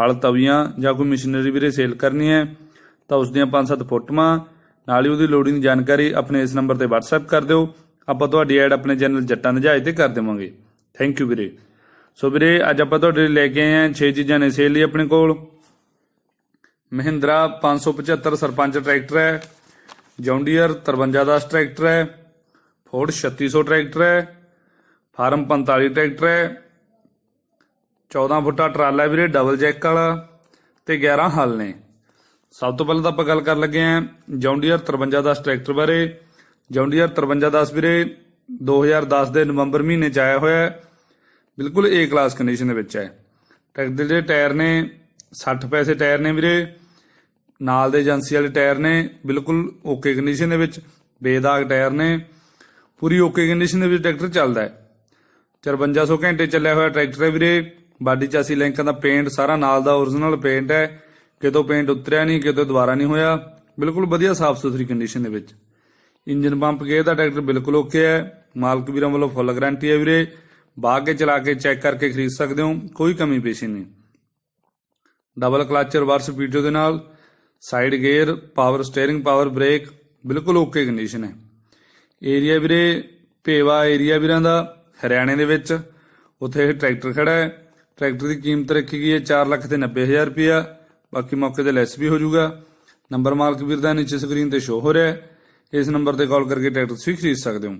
ਹਲ ਤਵੀਆਂ ਜਾਂ ਕੋਈ ਮਸ਼ੀਨਰੀ ਵੀਰੇ ਸੇਲ ਕਰਨੀ ਹੈ, ਤਾਂ ਉਸ ਦੀਆਂ 5-7 ਫੋਟੋਆਂ, ਨਾਲ ਹੀ ਉਹਦੀ ਲੋਡਿੰਗ ਜਾਣਕਾਰੀ ਆਪਣੇ ਇਸ ਨੰਬਰ ਤੇ WhatsApp ਕਰ ਦਿਓ। ਆਪਾਂ ਤੁਹਾਡੀ ਐਡ ਆਪਣੇ ਚੈਨਲ ਜੱਟਾਂ ਦੇ ਜਹਾਜ਼ ਤੇ ਕਰ ਦੇਵਾਂਗੇ। ਥੈਂਕ ਯੂ ਵੀਰੇ। ਸੋ ਵੀਰੇ, ਅੱਜ ਆਪਾਂ ਤੁਹਾਡੇ ਲਈ ਲੈ ਕੇ ਆਏ ਹਾਂ 6 ਚੀਜ਼ਾਂ ਨੇ ਸੇਲ ਲਈ ਆਪਣੇ ਕੋਲ। ਮਹਿੰਦਰਾ 575 ਸਰਪੰਚ ਟਰੈਕਟਰ ਹੈ, ਜੌਂਡੀਅਰ 5310 ਟਰੈਕਟਰ ਹੈ, ਫੋਰਡ 3600 ਟਰੈਕਟਰ ਹੈ, ਫਾਰਮ 45 ਟਰੈਕਟਰ ਹੈ 14 ਫੁੱਟਾ ਟਰਾਲਾ ਵੀਰੇ ਡਬਲ ਜੈਕ ਵਾਲਾ ਤੇ 11 ਹਲ ਨੇ। ਸਭ ਤੋਂ ਪਹਿਲਾਂ ਤਾਂ ਆਪਾਂ ਗੱਲ ਕਰਨ ਲੱਗੇ ਆਂ ਜੌਂਡੀਅਰ 5310 ਟਰੈਕਟਰ ਬਾਰੇ। ਜੌਂਡੀਅਰ 5310 ਵੀਰੇ 2010 ਦੇ ਨਵੰਬਰ ਮਹੀਨੇ ਚ ਆਇਆ ਹੋਇਆ ਬਿਲਕੁਲ ਏ ਕਲਾਸ ਕੰਡੀਸ਼ਨ ਦੇ ਵਿੱਚ ਹੈ। ਟਰੈਕਟਰ ਦੇ ਜਿਹੜੇ ਟਾਇਰ ਨੇ 60 ਪੈਸੇ ਟਾਇਰ ਨੇ ਵੀਰੇ। ਨਾਲ ਦੇ ਏਜੰਸੀ ਵਾਲੇ ਟਾਇਰ ਨੇ, ਬਿਲਕੁਲ ਓਕੇ ਕੰਡੀਸ਼ਨ ਦੇ ਵਿੱਚ, ਬੇਦਾਗ ਟਾਇਰ ਨੇ। ਪੂਰੀ ਓਕੇ ਕੰਡੀਸ਼ਨ ਦੇ ਵਿੱਚ ਟਰੈਕਟਰ ਚੱਲਦਾ ਹੈ। 5400 ਘੰਟੇ ਚੱਲਿਆ ਹੋਇਆ ਟਰੈਕਟਰ ਹੈ ਵੀਰੇ। ਬਾਡੀ ਚਾਸੀ ਲਿੰਕਾਂ ਦਾ ਪੇਂਟ ਸਾਰਾ ਨਾਲ ਦਾ origignal ਪੇਂਟ ਹੈ। ਕਿਤੋਂ ਪੇਂਟ ਉਤਰਿਆ ਨਹੀਂ, ਕਿਤੋਂ ਦੁਬਾਰਾ ਨਹੀਂ ਹੋਇਆ। ਬਿਲਕੁਲ ਵਧੀਆ ਸਾਫ਼ ਸੁਥਰੀ ਕੰਡੀਸ਼ਨ ਦੇ ਵਿੱਚ। ਇੰਜਨ ਪੰਪ ਗੇਅਰ ਦਾ ਟਰੈਕਟਰ ਬਿਲਕੁਲ ਓਕੇ ਹੈ। ਮਾਲਕ ਵੀਰਾਂ ਵੱਲੋਂ ਫੁੱਲ ਗਾਰੰਟੀ ਹੈ ਵੀਰੇ। ਬਾਗ ਕੇ ਚਲਾ ਕੇ ਚੈੱਕ ਕਰਕੇ ਖਰੀਦ ਸਕਦੇ ਹੋ। ਕੋਈ ਕਮੀ ਪੇਸ਼ੀ ਨਹੀਂ। ਡਬਲ ਕਲਚ ਰਿਵਰਸ ਵੀਡੀਓ ਦੇ ਨਾਲ। Side gear power steering power brake ਬਿਲਕੁਲ ਓਕੇ ਕੰਡੀਸ਼ਨ ਹੈ। ਏਰੀਆ ਵੀਰੇ ਭੇਵਾ ਏਰੀਆ ਵੀਰਾਂ ਦਾ, ਹਰਿਆਣੇ ਦੇ ਵਿੱਚ। ਉੱਥੇ ਇਹ ਟਰੈਕਟਰ ਖੜਾ ਹੈ। ਟਰੈਕਟਰ ਦੀ ਕੀਮਤ ਰੱਖੀ ਗਈ ਹੈ 4 ਲੱਖ ਤੇ 90000 ਰੁਪਇਆ। ਬਾਕੀ ਮੌਕੇ ਤੇ ਲੈਸ ਵੀ ਹੋ ਜਾਊਗਾ। ਨੰਬਰ ਮਾਲਕ ਵੀਰ ਦਾ ਨੀਚੇ ਸਕਰੀਨ ਤੇ ਸ਼ੋ ਹੋ ਰਿਹਾ ਹੈ। ਇਸ ਨੰਬਰ ਤੇ ਕਾਲ ਕਰਕੇ ਟਰੈਕਟਰ ਤੁਸੀਂ ਖਰੀਦ ਸਕਦੇ ਹੋ।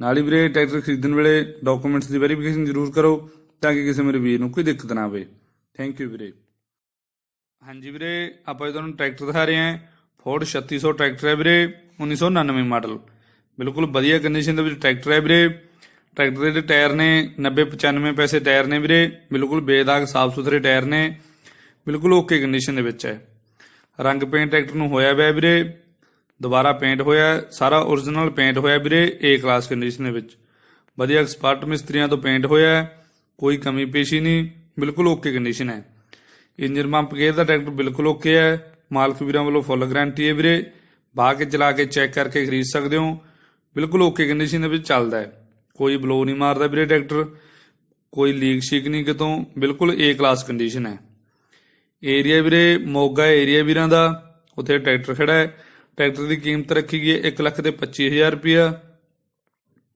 ਨਾਲ ਹੀ ਵੀਰੇ, ਟਰੈਕਟਰ ਖਰੀਦਣ ਵੇਲੇ ਡਾਕੂਮੈਂਟਸ ਦੀ ਵੈਰੀਫਿਕੇਸ਼ਨ ਜ਼ਰੂਰ ਕਰੋ ਤਾਂ ਕਿ ਕਿਸੇ ਮੇਰੇ ਵੀਰ ਨੂੰ ਕੋਈ ਦਿੱਕਤ ਨਾ ਆਵੇ। ਥੈਂਕ ਯੂ ਵੀਰੇ। ਹਾਂਜੀ ਵੀਰੇ, ਆਪਾਂ ਜੀ ਤੁਹਾਨੂੰ ਟਰੈਕਟਰ ਦਿਖਾ ਰਹੇ ਹਾਂ। ਫੋਰਡ 3600 ਟਰੈਕਟਰ ਹੈ ਵੀਰੇ 1999 ਮਾਡਲ। ਬਿਲਕੁਲ ਵਧੀਆ ਕੰਡੀਸ਼ਨ ਦੇ ਵਿੱਚ ਟਰੈਕਟਰ ਹੈ ਵੀਰੇ। ਟਰੈਕਟਰ ਦੇ ਟਾਇਰ ਨੇ 90 95 ਪੈਸੇ ਟਾਇਰ ਨੇ ਵੀਰੇ। ਬਿਲਕੁਲ ਬੇਦਾਗ ਸਾਫ਼ ਸੁਥਰੇ ਟਾਇਰ ਨੇ। ਬਿਲਕੁਲ ਓਕੇ ਕੰਡੀਸ਼ਨ ਦੇ ਵਿੱਚ ਹੈ। ਰੰਗ ਪੇਂਟ ਟਰੈਕਟਰ ਨੂੰ ਹੋਇਆ ਹੋਇਆ ਵੀਰੇ। ਦੁਬਾਰਾ ਪੇਂਟ ਹੋਇਆ ਸਾਰਾ origignal ਪੇਂਟ ਹੋਇਆ ਵੀਰੇ ਏ ਕਲਾਸ ਕੰਡੀਸ਼ਨ ਦੇ ਵਿੱਚ। ਵਧੀਆ ਐਕਸਪਰਟ ਮਿਸਤਰੀਆਂ ਤੋਂ ਪੇਂਟ ਹੋਇਆ ਕੋਈ ਕਮੀ ਪੇਸ਼ੀ ਨਹੀਂ। ਬਿਲਕੁਲ ਓਕੇ ਕੰਡੀਸ਼ਨ ਹੈ। ਇੰਜਨ ਪੰਪ ਗੇਅਰ ਦਾ ਟਰੈਕਟਰ ਬਿਲਕੁਲ ਓਕੇ ਹੈ। ਮਾਲਕ ਵੀਰਾਂ ਵੱਲੋਂ ਫੁੱਲ ਗਾਰੰਟੀ ਹੈ ਵੀਰੇ। ਬਾਹ ਕੇ ਚਲਾ ਕੇ ਚੈੱਕ ਕਰਕੇ ਖਰੀਦ ਸਕਦੇ ਹੋ। ਬਿਲਕੁਲ ਓਕੇ ਕੰਡੀਸ਼ਨ ਦੇ ਵਿੱਚ ਚੱਲਦਾ ਹੈ। ਕੋਈ ਬਲੋ ਨਹੀਂ ਮਾਰਦਾ ਵੀਰੇ ਟਰੈਕਟਰ ਕੋਈ ਲੀਕ ਸ਼ੀਕ ਨਹੀਂ ਕਿਤੋਂ। ਬਿਲਕੁਲ ਏ ਕਲਾਸ ਕੰਡੀਸ਼ਨ ਹੈ। ਏਰੀਆ ਵੀਰੇ, ਮੋਗਾ ਏਰੀਆ ਵੀਰਾਂ ਦਾ। ਉੱਥੇ ਟਰੈਕਟਰ ਖੜਾ ਹੈ। ਟਰੈਕਟਰ ਦੀ ਕੀਮਤ ਰੱਖੀ ਗਈ ਹੈ 1 ਲੱਖ ਤੇ 25000 ਰੁਪਇਆ।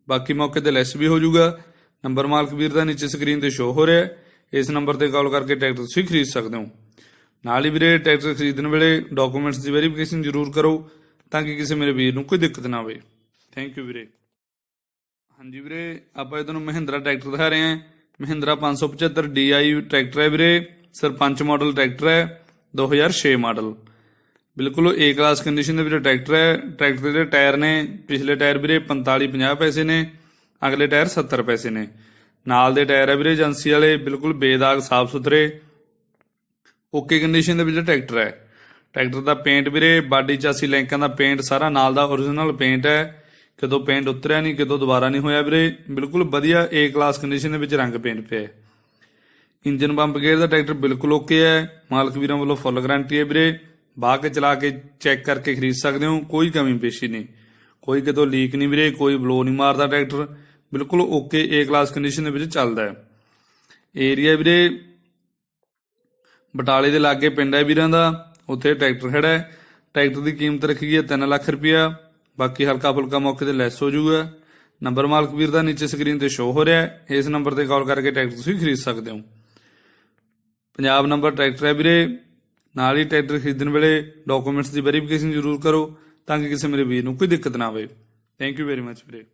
ਬਾਕੀ ਮੌਕੇ ਤੇ ਲੈਸ ਵੀ ਹੋ ਜਾਊਗਾ। ਨੰਬਰ ਮਾਲਕ ਵੀਰ ਦਾ ਨੀਚੇ ਸਕਰੀਨ ਤੇ ਸ਼ੋ ਹੋ ਰਿਹਾ ਹੈ। ਇਸ ਨੰਬਰ ਤੇ ਕਾਲ ਕਰਕੇ ਟਰੈਕਟਰ ਤੁਸੀਂ ਖਰੀਦ ਸਕਦੇ ਹੋ। ਨਾਲ ਹੀ ਵੀਰੇ ਟਰੈਕਟਰ ਖਰੀਦਣ ਵੇਲੇ ਡਾਕੂਮੈਂਟਸ ਦੀ ਵੈਰੀਫਿਕੇਸ਼ਨ ਜ਼ਰੂਰ ਕਰੋ ਤਾਂ ਕਿ ਕਿਸੇ ਮੇਰੇ ਵੀਰ ਨੂੰ ਕੋਈ ਦਿੱਕਤ ਨਾ ਆਵੇ। ਥੈਂਕ ਯੂ ਵੀਰੇ। ਹਾਂਜੀ ਵੀਰੇ, ਆਪਾਂ ਇਹ ਤੁਹਾਨੂੰ ਮਹਿੰਦਰਾ ਟਰੈਕਟਰ ਦਿਖਾ ਰਹੇ ਹਾਂ। ਮਹਿੰਦਰਾ 575 DI ਟਰੈਕਟਰ ਹੈ ਵੀਰੇ। ਸਰਪੰਚ ਮਾਡਲ ਟਰੈਕਟਰ ਹੈ 2006 ਮਾਡਲ ਬਿਲਕੁਲ ਏ ਕਲਾਸ ਕੰਡੀਸ਼ਨ ਦੇ ਵਿੱਚ ਟਰੈਕਟਰ ਹੈ। ਟਰੈਕਟਰ ਦੇ ਟਾਇਰ ਨੇ, ਪਿਛਲੇ ਟਾਇਰ ਵੀਰੇ 45 50 ਪੈਸੇ ਨੇ, ਅਗਲੇ ਟਾਇਰ 70 ਪੈਸੇ ਨੇ। ਨਾਲ ਦੇ ਟਾਇਰ ਹੈ ਵੀਰੇ, ਏਜੰਸੀ ਵਾਲੇ, ਬਿਲਕੁਲ ਬੇਦਾਗ ਸਾਫ਼ ਸੁਥਰੇ ਓਕੇ ਕੰਡੀਸ਼ਨ ਦੇ ਵਿੱਚ ਟਰੈਕਟਰ ਹੈ। ਟਰੈਕਟਰ ਦਾ ਪੇਂਟ ਵੀਰੇ, ਬਾਡੀ ਚਾਸੀ ਲੈਂਕਾਂ ਦਾ ਪੇਂਟ ਸਾਰਾ ਨਾਲ ਦਾ origignal ਪੇਂਟ ਹੈ। ਕਦੋਂ ਪੇਂਟ ਉਤਰਿਆ ਨਹੀਂ ਕਿਤੋਂ ਦੁਬਾਰਾ ਨਹੀਂ ਹੋਇਆ ਵੀਰੇ। ਬਿਲਕੁਲ ਵਧੀਆ ਏ ਕਲਾਸ ਕੰਡੀਸ਼ਨ ਦੇ ਵਿੱਚ ਰੰਗ ਪੇਂਟ ਪਿਆ ਇੰਜਨ ਬੰਪ ਗੇਅਰ ਦਾ ਟਰੈਕਟਰ ਬਿਲਕੁਲ ਓਕੇ ਹੈ। ਮਾਲਕ ਵੀਰਾਂ ਵੱਲੋਂ ਫੁੱਲ ਗਾਰੰਟੀ ਹੈ ਵੀਰੇ। ਬਾਹ ਕੇ ਚਲਾ ਕੇ ਚੈੱਕ ਕਰਕੇ ਖਰੀਦ ਸਕਦੇ ਹੋ, ਕੋਈ ਕਮੀ ਪੇਸ਼ੀ ਨਹੀਂ। ਕੋਈ ਕਿਤੋਂ ਲੀਕ ਨਹੀਂ ਵੀਰੇ, ਕੋਈ ਬਲੋ ਨਹੀਂ ਮਾਰਦਾ ਟਰੈਕਟਰ। ਬਿਲਕੁਲ ਓਕੇ ਏ ਕਲਾਸ ਕੰਡੀਸ਼ਨ ਦੇ ਵਿੱਚ ਚੱਲਦਾ ਹੈ। ਏਰੀਆ ਵੀਰੇ। ਬਟਾਲੇ ਦੇ ਲਾਗੇ ਪਿੰਡ ਹੈ ਵੀਰਾਂ ਦਾ। ਉੱਥੇ ਟਰੈਕਟਰ ਖੜਾ ਹੈ। ਟਰੈਕਟਰ ਦੀ ਕੀਮਤ ਰੱਖੀ ਗਈ ਹੈ 3 ਲੱਖ ਰੁਪਇਆ। ਬਾਕੀ ਹਲਕਾ ਫੁਲਕਾ ਮੌਕੇ ਤੇ ਲੈਸ ਹੋ ਜਾਊਗਾ। ਨੰਬਰ ਮਾਲਕ ਵੀਰ ਦਾ ਨੀਚੇ ਸਕਰੀਨ ਤੇ ਸ਼ੋ ਹੋ ਰਿਹਾ ਹੈ। ਇਸ ਨੰਬਰ ਤੇ ਕਾਲ ਕਰਕੇ ਟਰੈਕਟਰ ਤੁਸੀਂ ਖਰੀਦ ਸਕਦੇ ਹੋ। ਪੰਜਾਬ ਨੰਬਰ ਟਰੈਕਟਰ ਹੈ ਵੀਰੇ। ਨਾਲ ਹੀ ਟਰੈਕਟਰ ਖਰੀਦਣ ਵੇਲੇ ਡਾਕੂਮੈਂਟਸ ਦੀ ਵੈਰੀਫਿਕੇਸ਼ਨ ਜ਼ਰੂਰ ਕਰੋ ਤਾਂ ਕਿ ਕਿਸੇ ਮੇਰੇ ਵੀਰ ਨੂੰ ਕੋਈ ਦਿੱਕਤ ਨਾ ਆਵੇ। ਥੈਂਕ ਯੂ ਵੈਰੀ ਮੱਚ ਵੀਰੇ।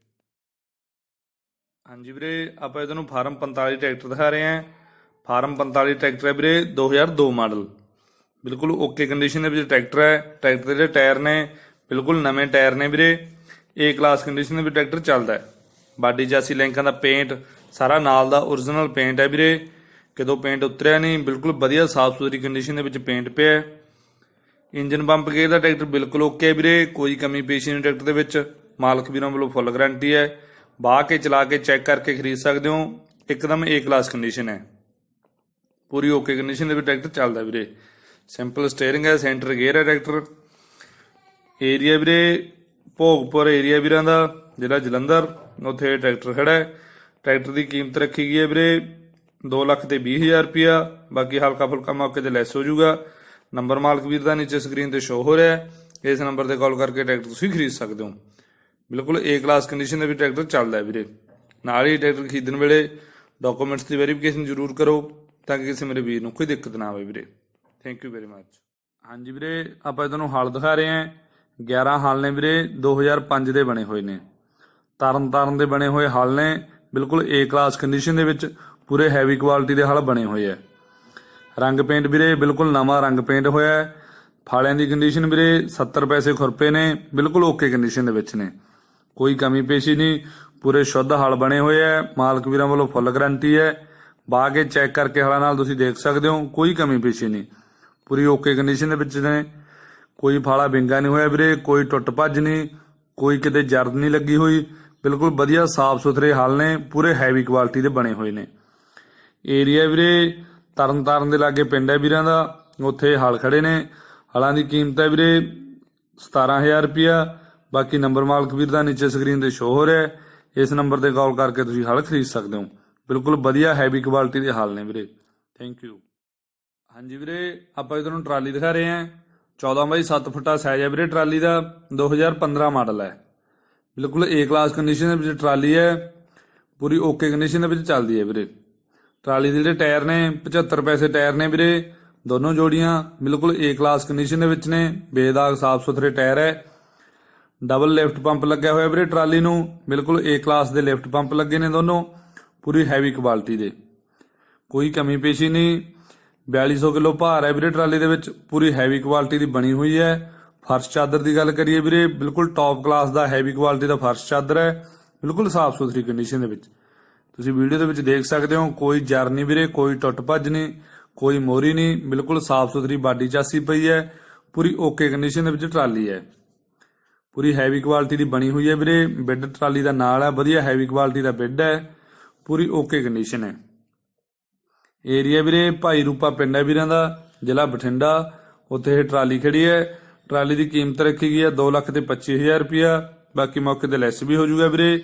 ਹਾਂਜੀ ਵੀਰੇ, ਆਪਾਂ ਤੁਹਾਨੂੰ ਫਾਰਮ 45 ਟਰੈਕਟਰ ਦਿਖਾ ਰਹੇ ਹਾਂ। ਫਾਰਮ 45 ਟਰੈਕਟਰ ਹੈ ਵੀਰੇ 2002 ਮਾਡਲ। ਬਿਲਕੁਲ ਓਕੇ ਕੰਡੀਸ਼ਨ ਦੇ ਵਿੱਚ ਟਰੈਕਟਰ ਹੈ। ਟਰੈਕਟਰ ਦੇ ਟਾਇਰ ਨੇ ਬਿਲਕੁਲ ਨਵੇਂ ਟਾਇਰ ਨੇ ਵੀਰੇ। ਏ ਕਲਾਸ ਕੰਡੀਸ਼ਨ ਦੇ ਵਿੱਚ ਟਰੈਕਟਰ ਚੱਲਦਾ ਹੈ। ਬਾਡੀ ਜਾਸੀ ਲੈਂਕਾਂ ਦਾ ਪੇਂਟ ਸਾਰਾ ਨਾਲ ਦਾ origignal ਪੇਂਟ ਹੈ ਵੀਰੇ। ਕਿਤੋਂ ਪੇਂਟ ਉਤਰਿਆ ਨਹੀਂ, ਬਿਲਕੁਲ ਵਧੀਆ ਸਾਫ਼ ਸੁਥਰੀ ਕੰਡੀਸ਼ਨ ਦੇ ਵਿੱਚ ਪੇਂਟ ਪਿਆ ਹੈ। ਇੰਜਨ ਪੰਪ ਗੇਅਰ ਦਾ ਟਰੈਕਟਰ ਬਿਲਕੁਲ ਓਕੇ ਹੈ ਵੀਰੇ। ਕੋਈ ਕਮੀ ਪੇਸ਼ੀ ਨਹੀਂ ਟਰੈਕਟਰ ਦੇ ਵਿੱਚ। ਮਾਲਕ ਵੀਰਾਂ ਵੱਲੋਂ ਫੁੱਲ ਗਾਰੰਟੀ ਹੈ। ਬਾਹ ਕੇ ਚਲਾ ਕੇ ਚੈੱਕ ਕਰਕੇ ਖਰੀਦ ਸਕਦੇ ਹੋ। ਇੱਕਦਮ ਏ ਕਲਾਸ ਕੰਡੀਸ਼ਨ ਹੈ। ਪੂਰੀ ਓਕੇ ਕੰਡੀਸ਼ਨ ਦੇ ਵਿੱਚ ਟਰੈਕਟਰ ਚੱਲਦਾ ਵੀਰੇ। ਸਿੰਪਲ ਸਟੀਅਰਿੰਗ ਹੈ ਸੈਂਟਰ ਗੇਅਰ ਹੈ ਟਰੈਕਟਰ। ਏਰੀਆ ਵੀਰੇ, ਭੋਗਪੁਰ ਏਰੀਆ ਵੀਰਾਂ ਦਾ, ਜ਼ਿਲ੍ਹਾ ਜਲੰਧਰ, ਉੱਥੇ ਟਰੈਕਟਰ ਖੜਾ ਹੈ। ਟਰੈਕਟਰ ਦੀ ਕੀਮਤ ਰੱਖੀ ਗਈ ਹੈ ਵੀਰੇ 2 ਲੱਖ ਤੇ 20000 ਰੁਪਿਆ ਬਾਕੀ ਹਲਕਾ ਫੁਲਕਾ ਮੌਕੇ ਤੇ ਲੈਸ ਹੋ ਜਾਊਗਾ। ਨੰਬਰ ਮਾਲਕ ਵੀਰ ਦਾ ਨੀਚੇ ਸਕਰੀਨ ਤੇ ਸ਼ੋ ਹੋ ਰਿਹਾ ਹੈ। ਇਸ ਨੰਬਰ ਤੇ ਕਾਲ ਕਰਕੇ ਟਰੈਕਟਰ ਤੁਸੀਂ ਖਰੀਦ ਸਕਦੇ ਹੋ। ਬਿਲਕੁਲ ਏ ਕਲਾਸ ਕੰਡੀਸ਼ਨ ਦੇ ਵੀ ਟਰੈਕਟਰ ਚੱਲਦਾ ਹੈ ਵੀਰੇ। ਨਾਲ ਹੀ ਟਰੈਕਟਰ ਖਰੀਦਣ ਵੇਲੇ ਡਾਕੂਮੈਂਟਸ ਦੀ ਵੈਰੀਫਿਕੇਸ਼ਨ ਜ਼ਰੂਰ ਕਰੋ ਤਾਂ ਕਿ ਕਿਸੇ ਮੇਰੇ ਵੀਰ ਨੂੰ ਕੋਈ ਦਿੱਕਤ ਨਾ ਆਵੇ ਵੀਰੇ। ਥੈਂਕ ਯੂ ਵੈਰੀ ਮੱਚ ਹਾਂਜੀ ਵੀਰੇ, ਆਪਾਂ ਤੁਹਾਨੂੰ ਹਾਲ ਦਿਖਾ ਰਹੇ ਹਾਂ। 11 ਹਲ ਨੇ ਵੀਰੇ 2005 ਦੇ ਬਣੇ ਹੋਏ ਨੇ। ਤਰਨ ਤਾਰਨ ਦੇ ਬਣੇ ਹੋਏ ਹਲ ਨੇ, ਬਿਲਕੁਲ ਏ ਕਲਾਸ ਕੰਡੀਸ਼ਨ ਦੇ ਵਿੱਚ ਪੂਰੇ ਹੈਵੀ ਕੁਆਲਿਟੀ ਦੇ ਹਲ ਬਣੇ ਹੋਏ ਆ ਰੰਗ ਪੇਂਟ ਵੀਰੇ, ਬਿਲਕੁਲ ਨਵਾਂ ਰੰਗ ਪੇਂਟ ਹੋਇਆ ਹੈ ਫਾਲਿਆਂ ਦੀ ਕੰਡੀਸ਼ਨ ਵੀਰੇ 70 ਪੈਸੇ ਖੁਰਪੇ ਨੇ, ਬਿਲਕੁਲ ਓਕੇ ਕੰਡੀਸ਼ਨ ਦੇ ਵਿੱਚ ਨੇ। ਕੋਈ ਕਮੀ ਪੇਸ਼ੀ ਨਹੀਂ, ਪੂਰੇ ਸ਼ੁੱਧ ਹਲ ਬਣੇ ਹੋਏ ਆ ਮਾਲਕ ਵੀਰਾਂ ਵੱਲੋਂ ਫੁੱਲ ਗਰੰਟੀ ਹੈ ਬਾ ਕੇ ਚੈੱਕ ਕਰਕੇ ਹਲਾਂ ਨਾਲ ਤੁਸੀਂ ਦੇਖ ਸਕਦੇ ਹੋ, ਕੋਈ ਕਮੀ ਪੇਸ਼ੀ ਨਹੀਂ। ਪੂਰੀ ਓਕੇ ਕੰਡੀਸ਼ਨ ਦੇ ਵਿੱਚ ਨੇ। ਕੋਈ ਫਾਲਾ ਵਿੰਗਾ ਨਹੀਂ ਹੋਇਆ ਵੀਰੇ, ਕੋਈ ਟੁੱਟ ਭੱਜ ਨਹੀਂ, ਕੋਈ ਕਿਤੇ ਜਰਦ ਨਹੀਂ ਲੱਗੀ ਹੋਈ। ਬਿਲਕੁਲ ਵਧੀਆ ਸਾਫ਼ ਸੁਥਰੇ ਹਲ ਨੇ, ਪੂਰੇ ਹੈਵੀ ਕੁਆਲਿਟੀ ਦੇ ਬਣੇ ਹੋਏ ਨੇ। ਏਰੀਆ ਵੀਰੇ ਤਰਨ ਤਾਰਨ ਦੇ ਲਾਗੇ ਪਿੰਡ ਹੈ ਵੀਰਾਂ ਦਾ, ਉੱਥੇ ਹਲ ਖੜੇ ਨੇ। ਹਲਾਂ ਦੀ ਕੀਮਤ ਹੈ ਵੀਰੇ 17000 ਰੁਪਿਆ ਬਾਕੀ ਨੰਬਰ ਮਾਲਕ ਵੀਰ ਦਾ ਨੀਚੇ ਸਕਰੀਨ ਤੇ ਸ਼ੋ ਹੋ ਰਿਹਾ ਹੈ। ਇਸ ਨੰਬਰ ਤੇ ਕਾਲ ਕਰਕੇ ਤੁਸੀਂ ਹਲ ਖਰੀਦ ਸਕਦੇ ਹੋ। ਬਿਲਕੁਲ ਵਧੀਆ ਹੈਵੀ ਕੁਆਲਿਟੀ ਦੇ ਹਲ ਨੇ ਵੀਰੇ। ਥੈਂਕ ਯੂ ਹਾਂਜੀ ਵੀਰੇ, ਆਪਾਂ ਇਹ ਤੁਹਾਨੂੰ ਟਰਾਲੀ ਦਿਖਾ ਰਹੇ ਹਾਂ। 14 ਬਾਈ 7 ਫੁੱਟਾ ਸਾਈਜ਼ ਹੈ ਵੀਰੇ, ਟਰਾਲੀ ਦਾ 2015 ਮਾਡਲ ਹੈ। ਬਿਲਕੁਲ ਏ ਕਲਾਸ ਕੰਡੀਸ਼ਨ ਦੇ ਵਿੱਚ ਟਰਾਲੀ ਹੈ, ਪੂਰੀ ਓਕੇ ਕੰਡੀਸ਼ਨ ਦੇ ਵਿੱਚ ਚੱਲਦੀ ਹੈ ਵੀਰੇ। ਟਰਾਲੀ ਦੇ ਜਿਹੜੇ ਟਾਇਰ ਨੇ 75 ਪੈਸੇ ਟਾਇਰ ਨੇ ਵੀਰੇ, ਦੋਨੋਂ ਜੋੜੀਆਂ ਬਿਲਕੁਲ ਏ ਕਲਾਸ ਕੰਡੀਸ਼ਨ ਦੇ ਵਿੱਚ ਨੇ, ਬੇਦਾਗ ਸਾਫ਼ ਸੁਥਰੇ ਟਾਇਰ ਹੈ। ਡਬਲ ਲਿਫਟ ਪੰਪ ਲੱਗਿਆ ਹੋਇਆ ਵੀਰੇ ਟਰਾਲੀ ਨੂੰ, ਬਿਲਕੁਲ ਏ ਕਲਾਸ ਦੇ ਲਿਫਟ ਪੰਪ ਲੱਗੇ ਨੇ ਦੋਨੋਂ, ਪੂਰੀ ਹੈਵੀ ਕੁਆਲਿਟੀ ਦੇ। ਕੋਈ ਕਮੀ ਪੇਸ਼ੀ ਨਹੀਂ 4200 ਕਿਲੋ ਭਾਰ ਹੈ ਵੀਰੇ, ਟਰਾਲੀ ਦੇ ਵਿੱਚ। ਪੂਰੀ ਹੈਵੀ ਕੁਆਲਿਟੀ ਦੀ ਬਣੀ ਹੋਈ ਹੈ। ਫਰਸ਼ ਚਾਦਰ ਦੀ ਗੱਲ ਕਰੀਏ ਵੀਰੇ, ਬਿਲਕੁਲ ਟੌਪ ਕਲਾਸ ਦਾ ਹੈਵੀ ਕੁਆਲਿਟੀ ਦਾ ਫਰਸ਼ ਚਾਦਰ ਹੈ। ਬਿਲਕੁਲ ਸਾਫ਼ ਸੁਥਰੀ ਕੰਡੀਸ਼ਨ ਦੇ ਵਿੱਚ। ਤੁਸੀਂ ਵੀਡੀਓ ਦੇ ਵਿੱਚ ਦੇਖ ਸਕਦੇ ਹੋ, ਕੋਈ ਜਰ ਨਹੀਂ ਵੀਰੇ, ਕੋਈ ਟੁੱਟ ਭੱਜ ਨਹੀਂ, ਕੋਈ ਮੋਰੀ ਨਹੀਂ, ਬਿਲਕੁਲ ਸਾਫ਼ ਸੁਥਰੀ ਬਾਡੀ ਚਾਸੀ ਪਈ ਹੈ। ਪੂਰੀ ਓਕੇ ਕੰਡੀਸ਼ਨ ਦੇ ਵਿੱਚ ਟਰਾਲੀ ਹੈ। ਪੂਰੀ ਹੈਵੀ ਕੁਆਲਿਟੀ ਦੀ ਬਣੀ ਹੋਈ ਹੈ ਵੀਰੇ। ਬੈੱਡ ਟਰਾਲੀ ਦਾ ਨਾਲ ਹੈ, ਵਧੀਆ ਹੈਵੀ ਕੁਆਲਿਟੀ ਦਾ ਬੈੱਡ ਹੈ। ਪੂਰੀ ਓਕੇ ਕੰਡੀਸ਼ਨ ਹੈ। ਏਰੀਆ ਵੀਰੇ, ਭਾਈ ਰੂਪਾ ਪਿੰਡ ਹੈ ਵੀਰਾਂ ਦਾ, ਜ਼ਿਲ੍ਹਾ ਬਠਿੰਡਾ। ਉੱਥੇ ਇਹ ਟਰਾਲੀ ਖੜੀ ਹੈ। ਟਰਾਲੀ ਦੀ ਕੀਮਤ ਰੱਖੀ ਗਈ ਹੈ 2 ਲੱਖ ਤੇ 25000 ਰੁਪਿਆ ਬਾਕੀ ਮੌਕੇ ਤੇ ਲੈਸ ਵੀ ਹੋ ਜਾਊਗਾ ਵੀਰੇ।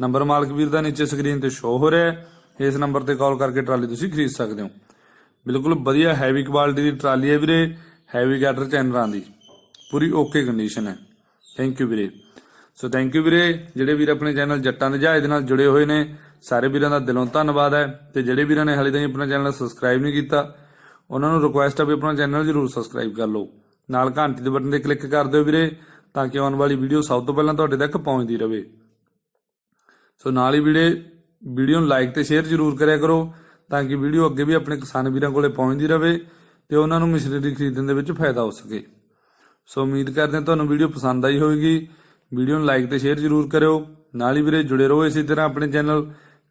ਨੰਬਰ ਮਾਲਕ ਵੀਰ ਦਾ ਨੀਚੇ ਸਕਰੀਨ ਤੇ ਸ਼ੋ ਹੋ ਰਿਹਾ ਹੈ। ਇਸ ਨੰਬਰ ਤੇ ਕਾਲ ਕਰਕੇ ਟਰਾਲੀ ਤੁਸੀਂ ਖਰੀਦ ਸਕਦੇ ਹੋ। ਬਿਲਕੁਲ ਵਧੀਆ ਹੈਵੀ ਕੁਆਲਿਟੀ ਦੀ ਟਰਾਲੀ ਹੈ ਵੀਰੇ ਹੈਵੀ ਗਾਟਰ ਚੈਨਰਾਂ ਦੀ। ਪੂਰੀ ਓਕੇ ਕੰਡੀਸ਼ਨ ਹੈ। ਥੈਂਕ ਯੂ ਵੀਰੇ। ਸੋ ਥੈਂਕ ਯੂ ਵੀਰੇ, ਜਿਹੜੇ ਵੀਰ ਆਪਣੇ ਚੈਨਲ ਜੱਟਾਂ ਦੇ ਜਹਾਜ਼ ਦੇ ਨਾਲ ਜੁੜੇ ਹੋਏ ਨੇ ਸਾਰੇ ਵੀਰਾਂ ਦਾ ਦਿਲੋਂ ਧੰਨਵਾਦ ਹੈ ਤੇ ਜਿਹੜੇ ਵੀਰਾਂ ਨੇ ਹਾਲੇ ਤਾਈਂ ਆਪਣਾ ਚੈਨਲ ਸਬਸਕ੍ਰਾਈਬ ਨਹੀਂ ਕੀਤਾ, ਉਹਨਾਂ ਨੂੰ ਰਿਕੁਐਸਟ ਹੈ ਵੀ ਆਪਣਾ ਚੈਨਲ ਜਰੂਰ ਸਬਸਕ੍ਰਾਈਬ ਕਰ ਲਓ। ਨਾਲ ਘੰਟੀ ਦੇ ਬਟਨ ਤੇ ਕਲਿੱਕ ਕਰ ਦਿਓ ਵੀਰੇ, ਤਾਂ ਕਿ ਆਉਣ ਵਾਲੀ ਵੀਡੀਓ ਸਭ ਤੋਂ ਪਹਿਲਾਂ ਤੁਹਾਡੇ ਤੱਕ ਪਹੁੰਚਦੀ ਰਹੇ ਸੋ ਨਾਲ ਹੀ ਵੀਰੇ ਵੀਡੀਓ ਨੂੰ ਲਾਈਕ ਤੇ ਸ਼ੇਅਰ ਜਰੂਰ ਕਰਿਆ ਕਰੋ, ਤਾਂ ਕਿ ਵੀਡੀਓ ਅੱਗੇ ਵੀ ਆਪਣੇ ਕਿਸਾਨ ਵੀਰਾਂ ਕੋਲੇ ਪਹੁੰਚਦੀ ਰਹੇ ਤੇ ਉਹਨਾਂ ਨੂੰ ਮਸ਼ੀਨਰੀ ਖਰੀਦਣ ਦੇ ਵਿੱਚ ਫਾਇਦਾ ਹੋ ਸਕੇ। ਸੋ ਉਮੀਦ ਕਰਦੇ ਹਾਂ ਤੁਹਾਨੂੰ ਵੀਡੀਓ ਪਸੰਦ ਆਈ ਹੋਵੇਗੀ। ਵੀਡੀਓ ਨੂੰ ਲਾਈਕ ਤੇ ਸ਼ੇਅਰ ਜਰੂਰ ਕਰਿਓ। ਨਾਲ ਹੀ ਵੀਰੇ ਜੁੜੇ ਰਹੋ ਇਸੇ ਤਰ੍ਹਾਂ ਆਪਣੇ ਚੈਨਲ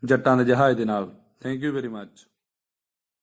ਜੱਟਾਂ ਦੇ ਜਹਾਜ਼ ਦੇ ਨਾਲ। Thank you very much